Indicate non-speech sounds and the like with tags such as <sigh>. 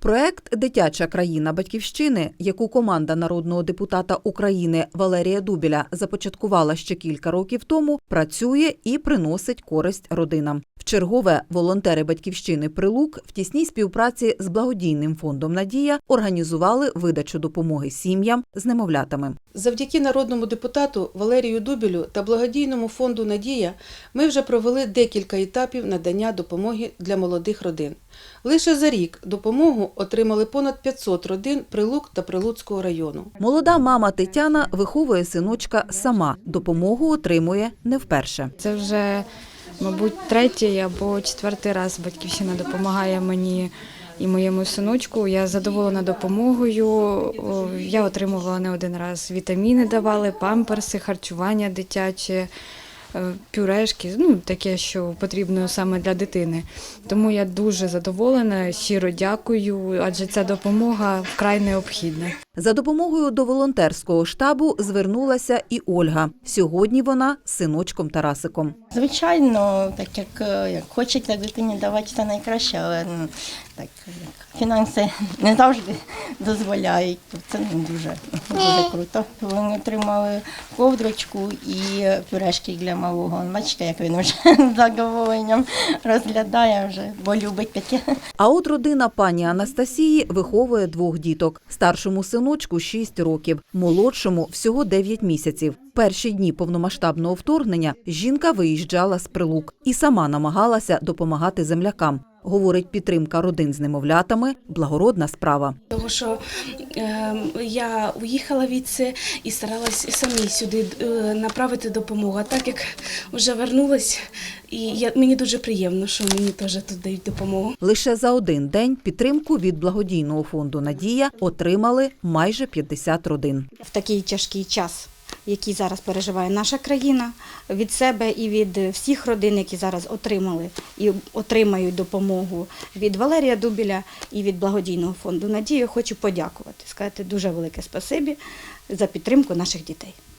Проект Дитяча країна батьківщини, яку команда народного депутата України Валерія Дубіля започаткувала ще кілька років тому, працює і приносить користь родинам. Вчергове волонтери батьківщини Прилук в тісній співпраці з благодійним фондом Надія організували видачу допомоги сім'ям з немовлятами. Завдяки народному депутату Валерію Дубілю та благодійному фонду Надія ми вже провели декілька етапів надання допомоги для молодих родин. Лише за рік допомогу отримали понад 500 родин Прилук та Прилуцького району. Молода мама Тетяна виховує синочка сама. Допомогу отримує не вперше. Це вже, мабуть, третій або четвертий раз батьківщина допомагає мені і моєму синочку. Я задоволена допомогою. Я отримувала не один раз. Вітаміни давали, памперси, харчування дитяче. Е, Пюрешки, ну таке, що потрібно саме для дитини. Тому я дуже задоволена, щиро дякую, адже ця допомога вкрай необхідна. За допомогою до волонтерського штабу звернулася і Ольга. Сьогодні вона з синочком Тарасиком. Звичайно, так як, е, як хочеться дитині давати все найкраще, але ну, так як фінанси не завжди дозволяють, то це не дуже, дуже круто. Вони отримали ковдрочку і пюрешки для малого. Бачите, як він вже <laughs> з задоволенням розглядає вже, бо любить таке. А от родина пані Анастасії виховує двох діток. Старшому синочку 6 років, молодшому всього 9 місяців. Перші дні повномасштабного вторгнення жінка виїжджала з прилук і сама намагалася допомагати землякам. Говорить, підтримка родин з немовлятами благородна справа. Тому що е, я уїхала від це і старалась самі сюди е, направити допомогу. А так як вже вернулась, і я, мені дуже приємно, що мені теж тут дають допомогу. Лише за один день підтримку від благодійного фонду Надія отримали майже 50 родин. в такий тяжкий час, який зараз переживає наша країна, від себе і від всіх родин, які зараз отримали і отримають допомогу від Валерія Дубіля і від благодійного фонду Надію, хочу подякувати, сказати дуже велике спасибі за підтримку наших дітей.